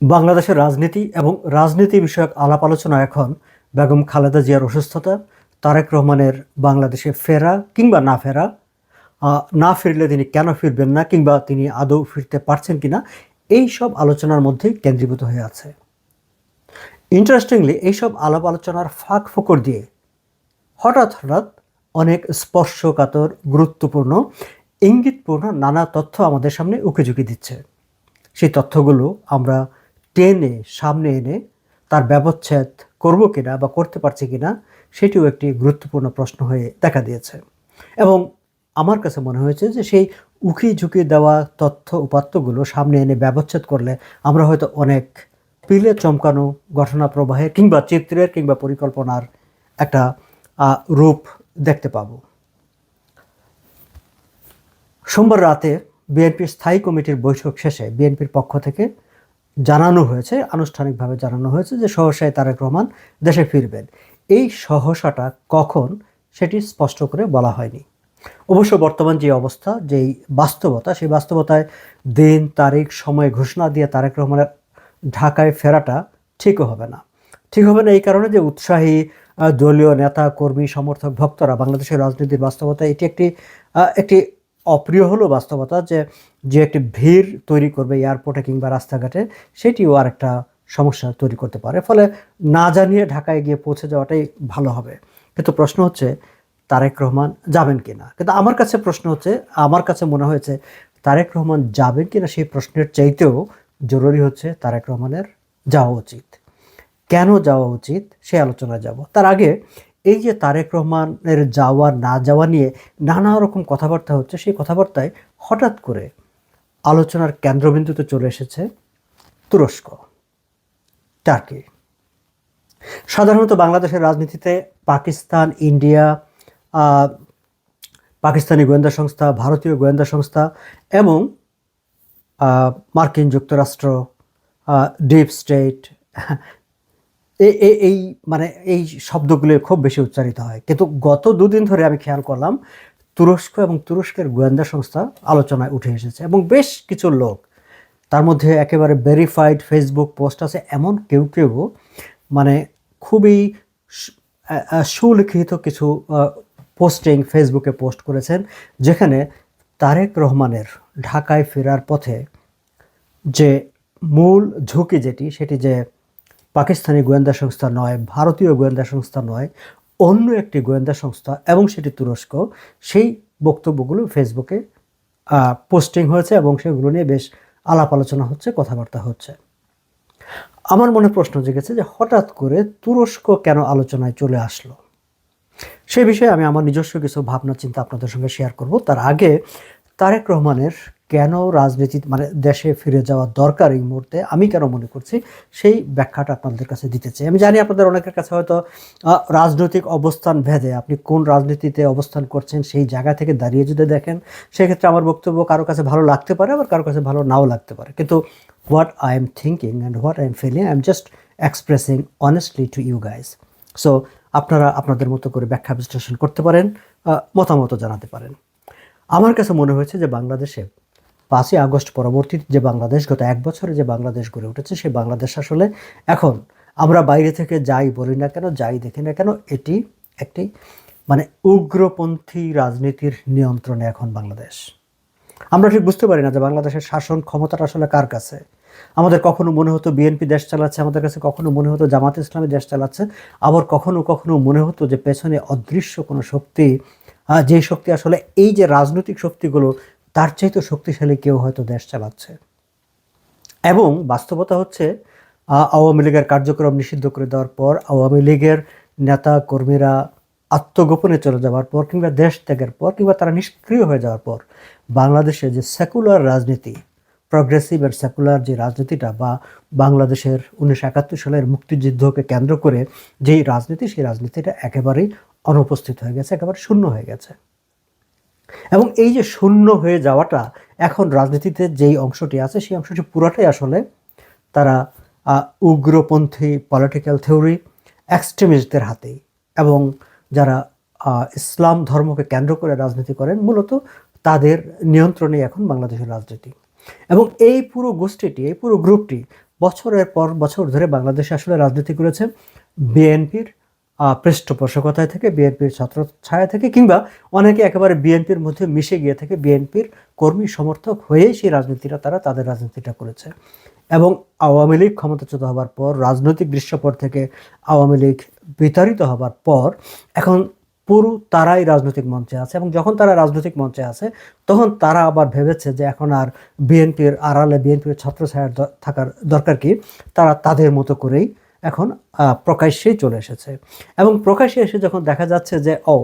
বাংলাদেশের রাজনীতি এবং রাজনীতি বিষয়ক আলাপ আলোচনা এখন বেগম খালেদা জিয়ার অসুস্থতা, তারেক রহমানের বাংলাদেশে ফেরা কিংবা না ফেরা না ফিরলে তিনি কেন ফিরবেন না কিংবা তিনি আদৌ ফিরতে পারছেন কিনা, এই সব আলোচনার মধ্যে কেন্দ্রীভূত হয়ে আছে। ইন্টারেস্টিংলি এইসব আলাপ আলোচনার ফাঁক ফোকর দিয়ে হঠাৎ হঠাৎ অনেক স্পর্শকাতর, গুরুত্বপূর্ণ, ইঙ্গিতপূর্ণ নানা তথ্য আমাদের সামনে উকে ঝুঁকি দিচ্ছে। সেই তথ্যগুলো আমরা টেনে সামনে এনে তার ব্যবচ্ছেদ করব কিনা বা করতে পারছি কিনা সেটিও একটি গুরুত্বপূর্ণ প্রশ্ন হয়ে দেখা দিয়েছে। এবং আমার কাছে মনে হয়েছে যে সেই উকি ঝুঁকি দেওয়া তথ্য উপাত্তগুলো সামনে এনে ব্যবচ্ছেদ করলে আমরা হয়তো অনেক পিলে চমকানো ঘটনা প্রবাহের কিংবা চিত্রের কিংবা পরিকল্পনার একটা রূপ দেখতে পাবো। সোমবার রাতে বিএনপির স্থায়ী কমিটির বৈঠক শেষে বিএনপির পক্ষ থেকে জানানো হয়েছে, আনুষ্ঠানিকভাবে জানানো হয়েছে যে সহসায় তারেক রহমান দেশে ফিরবেন। এই সহসাটা কখন সেটি স্পষ্ট করে বলা হয়নি। অবশ্য বর্তমান যে অবস্থা, যেই বাস্তবতা, সেই বাস্তবতায় দিন, তারিখ, সময়, ঘোষণা দিয়ে তারেক রহমানের ঢাকায় ফেরাটা ঠিকও হবে না। ঠিক হবে না এই কারণে যে উৎসাহী দলীয় নেতা, কর্মী, সমর্থক, ভক্তরা বাংলাদেশের রাজনীতির বাস্তবতা এটি একটি একটি অপ্রিয় হলো বাস্তবতা যে যে একটি ভিড় তৈরি করবে এয়ারপোর্টে কিংবা রাস্তাঘাটে, সেটিও আর একটা সমস্যা তৈরি করতে পারে। ফলে না জানিয়ে ঢাকায় গিয়ে পৌঁছে যাওয়াটাই ভালো হবে। কিন্তু প্রশ্ন হচ্ছে, তারেক রহমান যাবেন কিনা? কিন্তু আমার কাছে প্রশ্ন হচ্ছে, আমার কাছে মনে হয়েছে, তারেক রহমান যাবেন কি না সেই প্রশ্নের চাইতেও জরুরি হচ্ছে তারেক রহমানের যাওয়া উচিত। কেন যাওয়া উচিত, সে আলোচনায় যাব। তার আগে এই যে তারেক রহমানের যাওয়া, না যাওয়া নিয়ে নানা রকম কথাবার্তা হচ্ছে, সেই কথাবার্তায় হঠাৎ করে আলোচনার কেন্দ্রবিন্দুতে চলে এসেছে তুরস্ক, টার্কি। সাধারণত বাংলাদেশের রাজনীতিতে পাকিস্তান, ইন্ডিয়া পাকিস্তানি গোয়েন্দা সংস্থা, ভারতীয় গোয়েন্দা সংস্থা এবং মার্কিন যুক্তরাষ্ট্র ডিপ স্টেট এই মানে এই শব্দগুলো খুব বেশি উচ্চারিত হয়। কিন্তু গত দুদিন ধরে আমি খেয়াল করলাম, তুরস্ক এবং তুরস্কের গোয়েন্দা সংস্থা আলোচনায় উঠে এসেছে এবং বেশ কিছু লোক, তার মধ্যে একেবারে ভেরিফাইড ফেসবুক পোস্ট আছে এমন কেউ কেউ মানে খুবই সুলিখিত কিছু পোস্টিং ফেসবুকে পোস্ট করেছেন, যেখানে তারেক রহমানের ঢাকায় ফেরার পথে যে মূল ঝুঁকি যেটি, সেটি যে পাকিস্তানি গোয়েন্দা সংস্থা নয়, ভারতীয় গোয়েন্দা সংস্থা নয়, অন্য একটি গোয়েন্দা সংস্থা এবং সেটি তুরস্ক। সেই বক্তব্যগুলো ফেসবুকে পোস্টিং হয়েছে এবং সেগুলো নিয়ে বেশ আলাপ আলোচনা হচ্ছে, কথাবার্তা হচ্ছে। আমার মনে প্রশ্ন জেগেছে যে হঠাৎ করে তুরস্ক কেন আলোচনায় চলে আসলো? সে বিষয়ে আমি আমার নিজস্ব কিছু ভাবনা, চিন্তা আপনাদের সঙ্গে শেয়ার করব। তার আগে তারেক রহমানের কেন রাজনীতি মানে দেশে ফিরে যাওয়া দরকার এই মুহূর্তে? আমি কেন মনে করছি? সেই ব্যাখ্যাটা আপনাদের কাছে দিতে চাই। আমি জানি আপনাদের অনেকের কাছে হয়তো রাজনৈতিক অবস্থান ভেদে আপনি কোন রাজনীতিতে অবস্থান করছেন সেই জায়গা থেকে দাঁড়িয়ে যদি দেখেন, সেক্ষেত্রে আমার বক্তব্য কারও কাছে ভালো লাগতে পারে, আবার কারও কাছে ভালো নাও লাগতে পারে। কিন্তু what I am thinking and what I am feeling I am just expressing honestly to you guys so আপনারা আপনাদের মতো করে ব্যাখ্যা বিশ্লেষণ করতে পারেন মতামত জানাতে পারেন। আমার কাছে মনে হয়েছে যে বাংলাদেশে পাঁচই আগস্ট পরবর্তী যে বাংলাদেশ, গত এক বছরে যে বাংলাদেশ গড়ে উঠেছে, সেই বাংলাদেশ আসলে এখন আমরা বাইরে থেকে যাই বলি না কেন, যাই দেখি না কেন, এটি একটি মানে উগ্রপন্থী রাজনীতির নিয়ন্ত্রণে এখন বাংলাদেশ। আমরা ঠিক বুঝতে পারি না যে বাংলাদেশের শাসন ক্ষমতাটা আসলে কার কাছে। আমাদের কখনো মনে হতো বিএনপি দেশ চালাচ্ছে, আমাদের কাছে কখনো মনে হতো জামাত ইসলামী দেশ চালাচ্ছে, আবার কখনো কখনো মনে হতো যে পেছনে অদৃশ্য কোনো শক্তি যে শক্তি আসলে এই যে রাজনৈতিক শক্তিগুলো তার চাইতে শক্তিশালী কেউ হয়তো দেশ চালাচ্ছে। এবং বাস্তবতা হচ্ছে আওয়ামী লীগের কার্যক্রম নিষিদ্ধ করে দেওয়ার পর, আওয়ামী লীগের নেতা কর্মীরা আত্মগোপনে চলে যাওয়ার পর, কিংবা দেশ ত্যাগের পর, কিংবা তারা নিষ্ক্রিয় হয়ে যাওয়ার পর, বাংলাদেশে যে সেকুলার রাজনীতি প্রগ্রেসিভ আর সেকুলার যে রাজনীতিটা বা বাংলাদেশের উনিশশো একাত্তর সালের মুক্তিযুদ্ধকে কেন্দ্র করে যেই রাজনীতি, সেই রাজনীতিটা একেবারেই অনুপস্থিত হয়ে গেছে, একেবারে শূন্য হয়ে গেছে। এবং এই যে শূন্য হয়ে যাওয়াটা এখন রাজনীতিতে যেই অংশটি আছে, সেই অংশটি পুরোটাই আসলে তারা উগ্রপন্থী পলিটিক্যাল থিওরি এক্সট্রিমিস্টদের হাতেই এবং যারা ইসলাম ধর্মকে কেন্দ্র করে রাজনীতি করেন, মূলত তাদের নিয়ন্ত্রণে এখন বাংলাদেশের রাজনীতি। এবং এই পুরো গোষ্ঠীটি, এই পুরো গ্রুপটি বছরের পর বছর ধরে বাংলাদেশে আসলে রাজনীতি করেছে। বিএনপির পৃষ্ঠপোষকতায় থেকে, বিএনপির ছত্র ছায়া থেকে, কিংবা অনেকে একেবারে বিএনপির মধ্যে মিশে গিয়ে থেকে বিএনপির কর্মী সমর্থক হয়েই সেই রাজনীতিটা, তারা তাদের রাজনীতিটা করেছে। এবং আওয়ামী লীগ ক্ষমতাচ্যুত হবার পর, রাজনৈতিক দৃশ্যপট থেকে আওয়ামী লীগ বিতাড়িত হবার পর, এখন পুরো তারাই রাজনৈতিক মঞ্চে আছে। এবং যখন তারা রাজনৈতিক মঞ্চে আছে, তখন তারা আবার ভেবেছে যে এখন আর বিএনপির আড়ালে বিএনপির ছত্রছায়ার দ- থাকার দরকার কি? তারা তাদের মতো করেই এখন প্রকাশ্যেই চলে এসেছে। এবং প্রকাশ্যে এসে যখন দেখা যাচ্ছে যে, ও,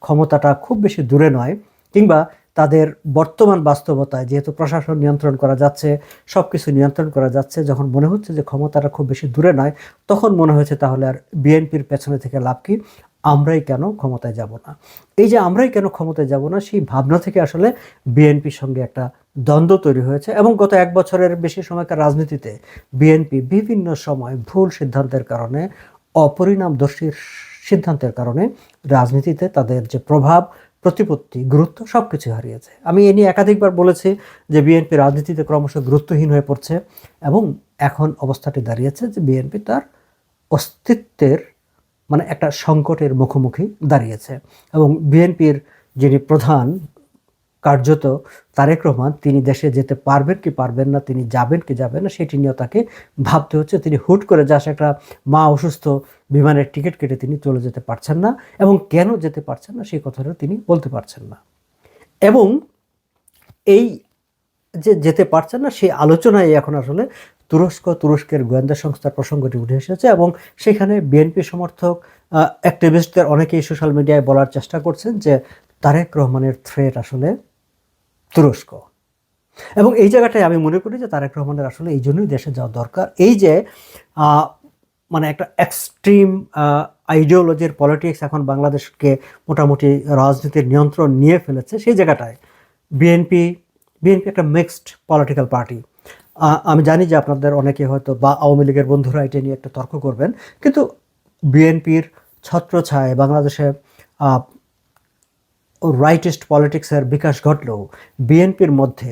ক্ষমতাটা খুব বেশি দূরে নয়, কিংবা তাদের বর্তমান বাস্তবতায় যেহেতু প্রশাসন নিয়ন্ত্রণ করা যাচ্ছে সব কিছু নিয়ন্ত্রণ করা যাচ্ছে, যখন মনে হচ্ছে যে, ক্ষমতাটা খুব বেশি দূরে নয়, তখন মনে হয়েছে তাহলে আর বিএনপির পেছনে থেকে লাভ কি? আমরাই কেন ক্ষমতায় যাব না? এই যে, আমরাই কেন ক্ষমতায় যাব না, সেই ভাবনা থেকে আসলে বিএনপির সঙ্গে একটা দ্বন্দ্ব তৈরি হয়েছে এবং গত এক বছরের বেশি সময়কার রাজনীতিতে বিএনপি বিভিন্ন সময় ভুল সিদ্ধান্তের কারণে, অপরিণামদর্শীর সিদ্ধান্তের কারণে রাজনীতিতে তাদের যে প্রভাব, প্রতিপত্তি, গুরুত্ব সব কিছু হারিয়েছে। আমি এ নিয়ে একাধিকবার বলেছি যে বিএনপি রাজনীতিতে ক্রমশ গুরুত্বহীন হয়ে পড়ছে এবং এখন অবস্থাটি দাঁড়িয়েছে যে বিএনপি তার অস্তিত্বের মানে একটা সংকটের মুখোমুখি দাঁড়িয়েছে এবং বিএনপির যিনি প্রধান কার্যত তারেক রহমান তিনি দেশে যেতে পারবেন কি পারবেন না, তিনি যাবেন কি যাবেন না, সেটি নিয়েও তাকে ভাবতে হচ্ছে। তিনি হুট করে যাস একটা মা অসুস্থ বিমানের টিকিট কেটে তিনি চলে যেতে পারছেন না এবং কেন যেতে পারছেন না সেই কথাটা তিনি বলতে পারছেন না। এবং এই যে যেতে পারছেন না সেই আলোচনায় এখন আসলে তুরস্ক, তুরস্কের গোয়েন্দা সংস্থার প্রসঙ্গটি উঠে এসেছে এবং সেখানে বিএনপি সমর্থক অ্যাক্টিভিস্টদের অনেকেই সোশ্যাল মিডিয়ায় বলার চেষ্টা করছেন যে তারেক রহমানের থ্রেট আসলে তুরস্ক। এবং এই জায়গাটায় আমি মনে করি যে তারেক রহমানের আসলে এই জন্যই দেশে যাওয়া দরকার। এই যে মানে একটা এক্সট্রিম আইডিওলজির পলিটিক্স এখন বাংলাদেশকে মোটামুটি রাজনীতির নিয়ন্ত্রণ নিয়ে ফেলেছে, সেই জায়গাটায় বিএনপি বিএনপি একটা মিক্সড পলিটিক্যাল পার্টি আমি জানি যে আপনাদের অনেকে হয়তো বা আওয়ামী লীগের বন্ধুরা এটা নিয়ে একটা তর্ক করবেন, কিন্তু বিএনপির ছত্রছায় বাংলাদেশে আহ, রাইটিস্ট পলিটিক্সের বিকাশ ঘটলেও বিএনপির মধ্যে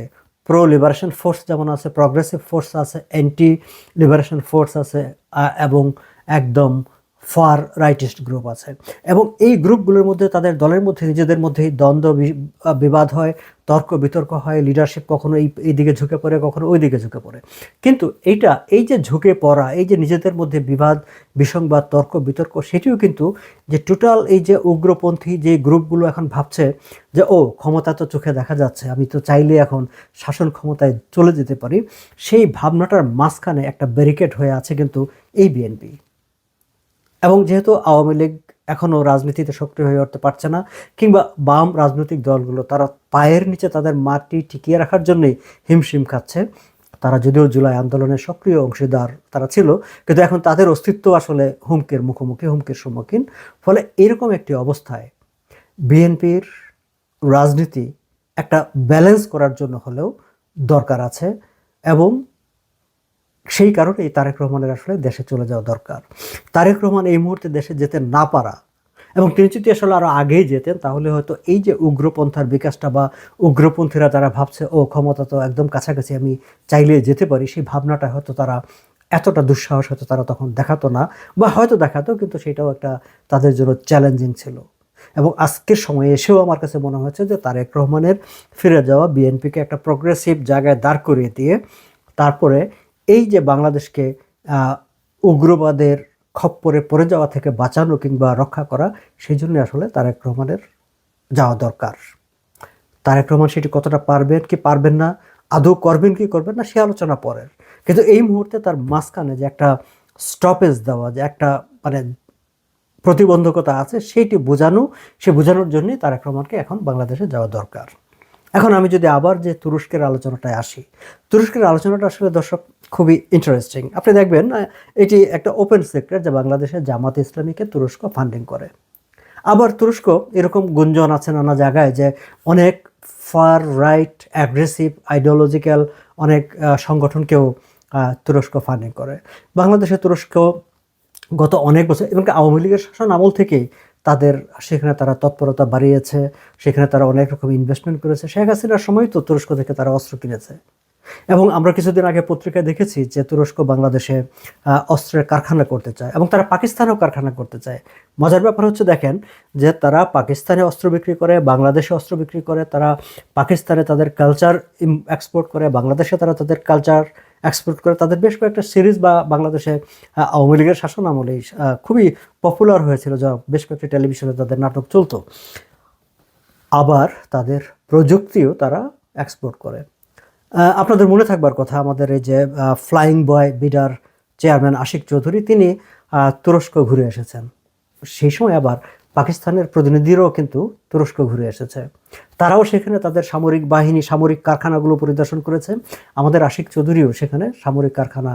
প্রো লিবারেশন ফোর্স যেমন আছে প্রগ্রেসিভ ফোর্স আছে অ্যান্টি লিবারেশন ফোর্স আছে এবং একদম ফার রাইটিস্ট গ্রুপ আছে। এবং এই গ্রুপগুলোর মধ্যে তাদের দলের মধ্যে নিজেদের মধ্যেই দ্বন্দ্ব বিবাদ হয়, তর্ক, বিতর্ক হয় লিডারশিপ কখনো এই এই দিকে ঝুঁকে পড়ে, কখনো ওই দিকে ঝুঁকে পড়ে। কিন্তু এইটা, এই যে ঝুঁকে পড়া, এই যে নিজেদের মধ্যে বিবাদ, বিসংবাদ, তর্ক, বিতর্ক, সেটিও কিন্তু যে টোটাল এই যে উগ্রপন্থী যে গ্রুপগুলো এখন ভাবছে যে, ও, ক্ষমতা তো চোখে দেখা যাচ্ছে, আমি তো চাইলে এখন শাসন ক্ষমতায় চলে যেতে পারি, সেই ভাবনাটার মাঝখানে একটা ব্যারিকেড হয়ে আছে কিন্তু এই বিএনপি এবং যেহেতু আওয়ামী লীগ এখনও রাজনীতিতে সক্রিয় হয়ে উঠতে পারছে না, কিংবা বাম রাজনৈতিক দলগুলো তারা পায়ের নিচে তাদের মাটি টিকিয়ে রাখার জন্যই হিমশিম খাচ্ছে। তারা যদিও জুলাই আন্দোলনের সক্রিয় অংশীদার তারা ছিল, কিন্তু এখন তাদের অস্তিত্ব আসলে হুমকির মুখোমুখি, হুমকির সম্মুখীন। ফলে এরকম একটি অবস্থায় বিএনপির রাজনীতি একটা ব্যালেন্স করার জন্য হলেও দরকার আছে এবং সেই কারণেই তারেক রহমানের আসলে দেশে চলে যাওয়া দরকার। তারেক রহমান এই মুহূর্তে দেশে যেতে না পারা এবং তিনি যদি আসলে আরও আগেই যেতেন, তাহলে হয়তো এই যে উগ্রপন্থার বিকাশটা বা উগ্রপন্থীরা যারা ভাবছে, ও, ক্ষমতা তো একদম কাছাকাছি, আমি চাইলে যেতে পারি, সেই ভাবনাটা হয়তো তারা এতটা দুঃসাহস হয়তো তারা তখন দেখাতো না বা হয়তো দেখাতো, কিন্তু সেটাও একটা তাদের জন্য চ্যালেঞ্জিং ছিল। এবং আজকের সময়ে এসেও আমার কাছে মনে হয়েছে যে তারেক রহমানের ফিরে যাওয়া বিএনপিকে একটা প্রগ্রেসিভ জায়গায় দাঁড় করিয়ে দিয়ে, তারপরে এই যে বাংলাদেশকে উগ্রবাদের খপ্পরে পড়ে যাওয়া থেকে বাঁচানো কিংবা রক্ষা করা, সেই জন্য আসলে তারেক রহমানের যাওয়া দরকার। তারেক রহমান সেটি কতটা পারবেন, কি পারবেন না, আদৌ করবেন, কি করবেন না, সে আলোচনা পরের। কিন্তু এই মুহূর্তে তার মাঝখানে যে একটা স্টপেজ দেওয়া, যে একটা মানে প্রতিবন্ধকতা আছে, সেইটি বোঝানো, সে বোঝানোর জন্যই তারেক রহমানকে এখন বাংলাদেশে যাওয়া দরকার। এখন আমি যদি আবার যে তুরস্কের আলোচনাটায় আসি, তুরস্কের আলোচনাটা আসলে দর্শক খুবই ইন্টারেস্টিং আপনি দেখবেন এটি একটা ওপেন সেক্টর যা বাংলাদেশের জামাত ইসলামীকে তুরস্ক ফান্ডিং করে। আবার তুরস্ক এরকম গুঞ্জন আছে নানা জায়গায় যে অনেক ফার রাইট অ্যাগ্রেসিভ আইডিওলজিক্যাল অনেক সংগঠনকেও তুরস্ক ফান্ডিং করে। বাংলাদেশে তুরস্ক গত অনেক বছর, এবং আওয়ামী লীগের শাসন আমল থেকেই তাদের, সেখানে তারা তৎপরতা বাড়িয়েছে, সেখানে তারা অনেক রকম ইনভেস্টমেন্ট করেছে। শেখ হাসিনার সময় তো তুরস্ক থেকে তারা অস্ত্র কিনেছে। এবং আমরা কিছুদিন আগে পত্রিকায় দেখেছি যে তুরস্ক বাংলাদেশে অস্ত্রের কারখানা করতে চায় এবং তারা পাকিস্তানেও কারখানা করতে চায়। মজার ব্যাপার হচ্ছে দেখেন যে তারা পাকিস্তানে অস্ত্র বিক্রি করে, বাংলাদেশে অস্ত্র বিক্রি করে, তারা পাকিস্তানে তাদের কালচার এক্সপোর্ট করে, বাংলাদেশে তারা তাদের কালচার এক্সপোর্ট করে। তাদের বেশ কয়েকটা সিরিজ বা বাংলাদেশে আওয়ামী লীগের শাসন আমলেই খুবই পপুলার হয়েছিল, যা বেশ কয়েকটি টেলিভিশনে তাদের নাটক চলতো। আবার তাদের প্রযুক্তিও তারা এক্সপোর্ট করে। আপনাদের মনে থাকবার কথা, আমাদের এই যে ফ্লাইং বয় বিডার চেয়ারম্যান আশিক চৌধুরী, তিনি তুরস্ক ঘুরে এসেছেন। সেই সময় আবার পাকিস্তানের প্রতিনিধিরাও কিন্তু তুরস্ক ঘুরে এসেছে। তারাও সেখানে তাদের সামরিক বাহিনী, সামরিক কারখানাগুলো পরিদর্শন করেছে। আমাদের আশিক চৌধুরীও সেখানে সামরিক কারখানা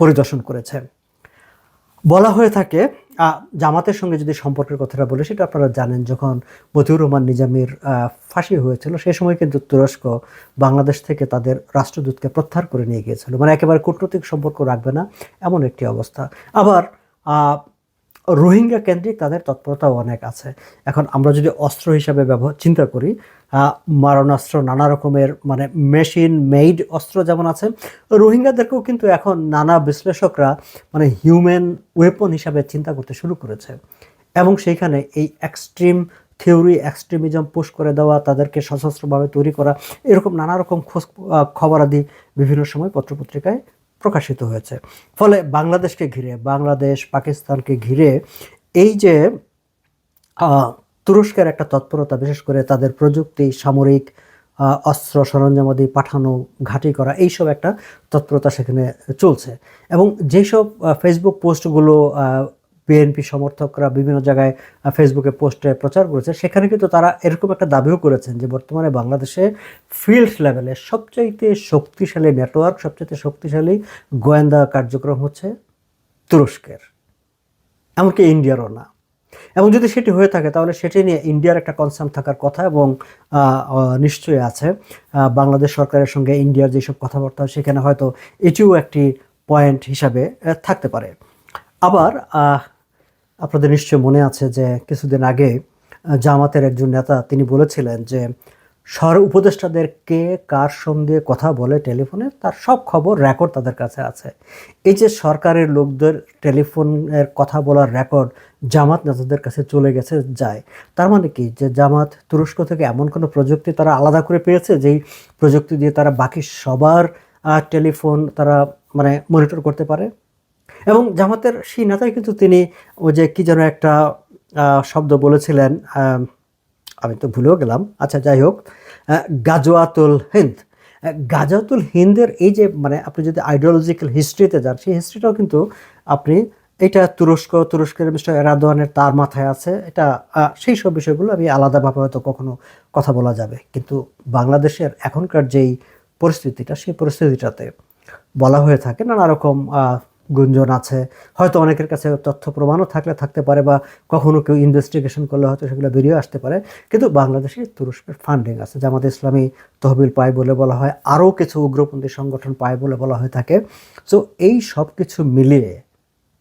পরিদর্শন করেছে। বলা হয়ে থাকে জামাতের সঙ্গে যদি সম্পর্কের কথাটা বলে, সেটা আপনারা জানেন যখন মতিউর রহমান নিজামের ফাঁসি হয়েছিল সেই সময় কিন্তু তুরস্ক বাংলাদেশ থেকে তাদের রাষ্ট্রদূতকে প্রত্যাহার করে নিয়ে গিয়েছিল। মানে একেবারে কূটনৈতিক সম্পর্ক রাখবে না, এমন একটি অবস্থা। আবার রোহিঙ্গা কেন্দ্রিক তাদের তৎপরতাও অনেক আছে। এখন আমরা যদি অস্ত্র হিসাবে ব্যবহার চিন্তা করি মারণাস্ত্র, নানা রকমের মানে মেশিন, মেইড অস্ত্র যেমন আছে, রোহিঙ্গাদেরকেও কিন্তু এখন নানা বিশ্লেষকরা মানে হিউম্যান ওয়েপন হিসাবে চিন্তা করতে শুরু করেছে। এবং সেইখানে এই এক্সট্রিম থিওরি, এক্সট্রিমিজম পুশ করে দেওয়া, তাদেরকে সশস্ত্রভাবে তৈরি করা, এরকম নানা রকম খোঁজ খবরাদি বিভিন্ন সময় পত্রপত্রিকায় প্রকাশিত হয়েছে। ফলে বাংলাদেশকে ঘিরে, বাংলাদেশ, পাকিস্তানকে ঘিরে এই যে তুরস্কের একটা তৎপরতা, বিশেষ করে তাদের প্রযুক্তি, সামরিক অস্ত্র, সরঞ্জামাদি পাঠানো, ঘাঁটি করা, এইসব একটা তৎপরতা সেখানে চলছে। এবং যেসব ফেসবুক পোস্টগুলো বিএনপি সমর্থকরা বিভিন্ন জায়গায় ফেসবুকে পোস্টে প্রচার করেছে। সেখানে কিন্তু তারা এরকম একটা দাবিও করেছেন যে বর্তমানে বাংলাদেশে ফিল্ড লেভেলে সবচাইতে শক্তিশালী নেটওয়ার্ক সবচাইতে শক্তিশালী গোয়েন্দা কার্যক্রম হচ্ছে তুরস্কের। এমনকি ইন্ডিয়ারও না। এবং যদি সেটি হয়ে থাকে, তাহলে সেটি নিয়ে ইন্ডিয়ার একটা কনসার্ন থাকার কথা এবং নিশ্চয়ই আছে। বাংলাদেশ সরকারের সঙ্গে ইন্ডিয়ার যেসব কথাবার্তা সেখানে হয়তো এটিও একটি পয়েন্ট হিসাবে থাকতে পারে। আবার আপনাদের নিশ্চয় মনে আছে যে কিছুদিন আগে জামাতের একজন নেতা তিনি বলেছিলেন যে, স্বর উপদেষ্টাদের কে কার সঙ্গে কথা বলে টেলিফোনে, তার সব খবর রেকর্ড তাদের কাছে আছে। এই যে সরকারের লোকদের টেলিফোনের কথা বলার রেকর্ড জামাত নেতাদের কাছে চলে গেছে, যায়। তার মানে কি? যে জামাত তুরস্ক থেকে এমন কোনো প্রযুক্তি তারা আলাদা করে পেয়েছে, যেই প্রযুক্তি দিয়ে তারা বাকি সবার টেলিফোন তারা মানে মনিটর করতে পারে? এবং জামাতের সেই নেতাই কিন্তু তিনি ওই যে কি যেন একটা শব্দ বলেছিলেন আমি তো ভুলেও গেলাম। আচ্ছা যাই হোক আহ, গাজওয়াতুল হিন্দ। আহ, গাজওয়াতুল হিন্দের এই যে মানে আপনি যদি আইডিওলজিক্যাল হিস্ট্রিতে যান সেই হিস্ট্রিটাও কিন্তু আপনি এটা তুরস্ক তুরস্কের মিস্টার এরাদোয়ানের তার মাথায় আছে। এটা সেই সব বিষয়গুলো আমি আলাদাভাবে হয়তো কখনো কথা বলা যাবে। কিন্তু বাংলাদেশের এখনকার যেই পরিস্থিতিটা সেই পরিস্থিতিটাতে বলা হয়ে থাকে নানা রকম গুঞ্জন আছে। হয়তো অনেকের কাছে তথ্য প্রমাণও থাকলে থাকতে পারে বা কখনো কেউ ইনভেস্টিগেশন করলে হয়তো সেগুলো বেরিয়ে আসতে পারে। কিন্তু বাংলাদেশে তুরস্কের ফান্ডিং আছে, জামাত ইসলামী তহবিল পায় বলে বলা হয়। আরও কিছু উগ্রপন্থী সংগঠন পায় বলে বলা হয়ে থাকে। সো এই সব কিছু মিলিয়ে,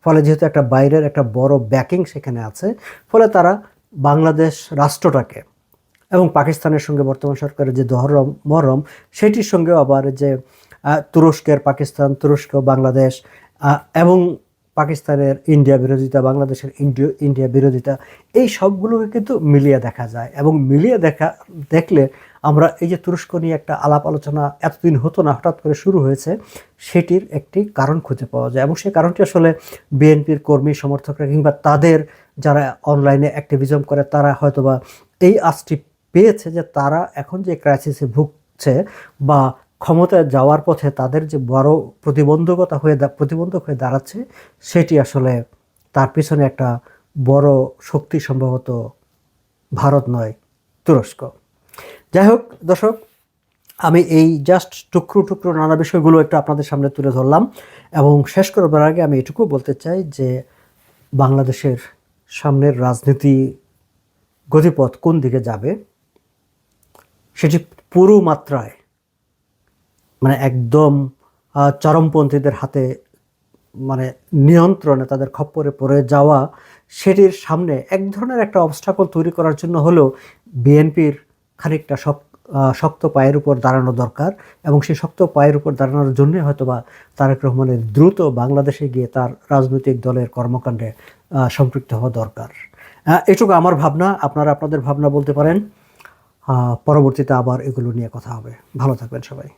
ফলে যেহেতু একটা বাইরের একটা বড় ব্যাকিং সেখানে আছে, ফলে তারা বাংলাদেশ রাষ্ট্রটাকে এবং পাকিস্তানের সঙ্গে বর্তমান সরকারের যে দহরম মহরম, সেটির সঙ্গেও আবার যে তুরস্কের পাকিস্তান, তুরস্ক, বাংলাদেশ এবং পাকিস্তানের ইন্ডিয়া বিরোধিতা, বাংলাদেশের ইন্ডিয়া ইন্ডিয়া বিরোধিতা, এই সবগুলোকে কিন্তু মিলিয়ে দেখা যায়। এবং মিলিয়ে দেখা, দেখলে আমরা এই যে তুরস্ক নিয়ে একটা আলাপ আলোচনা এতদিন হতো না, হঠাৎ করে শুরু হয়েছে, সেটির একটি কারণ খুঁজে পাওয়া যায়। এবং সেই কারণটি আসলে বিএনপির কর্মী, সমর্থকরা কিংবা তাদের যারা অনলাইনে অ্যাক্টিভিজম করে, তারা হয়তোবা এই আজটি পেয়েছে যে তারা এখন যে ক্রাইসিসে ভুগছে বা ক্ষমতায় যাওয়ার পথে তাদের যে বড় প্রতিবন্ধকতা হয়ে প্রতিবন্ধক হয়ে দাঁড়াচ্ছে, সেটি আসলে তার পিছনে একটা বড় শক্তি সম্ভবত ভারত নয়, তুরস্ক। যাই হোক, দর্শক, আমি এই জাস্ট টুকরো টুকরো নানা বিষয়গুলো একটু আপনাদের সামনে তুলে ধরলাম এবং শেষ করবার আগে আমি এটুকু বলতে চাই যে বাংলাদেশের সামনের রাজনীতি গতিপথ কোন দিকে যাবে, সেটি পুরো মাত্রায় একদম চরমপন্থীদের হাতে মানে নিয়ন্ত্রণে তাদের খপ্পরে পড়ে যাওয়া সেটির সামনে এক ধরনের একটা অবস্টাকল তৈরি করার জন্য হলেও বিএনপির খানিকটা শক্ত পায়ের উপর দাঁড়ানো দরকার এবং সেই শক্ত পায়ের উপর দাঁড়ানোর জন্য হয়তোবা তারেক রহমানের দ্রুত বাংলাদেশে গিয়ে তার রাজনৈতিক দলের কর্মকাণ্ডে সম্পৃক্ত হওয়া দরকার। এটুকু আমার ভাবনা, আপনারা আপনাদের ভাবনা বলতে পারেন। পরবর্তীতে আবার এগুলো নিয়ে কথা হবে। ভালো থাকবেন সবাই।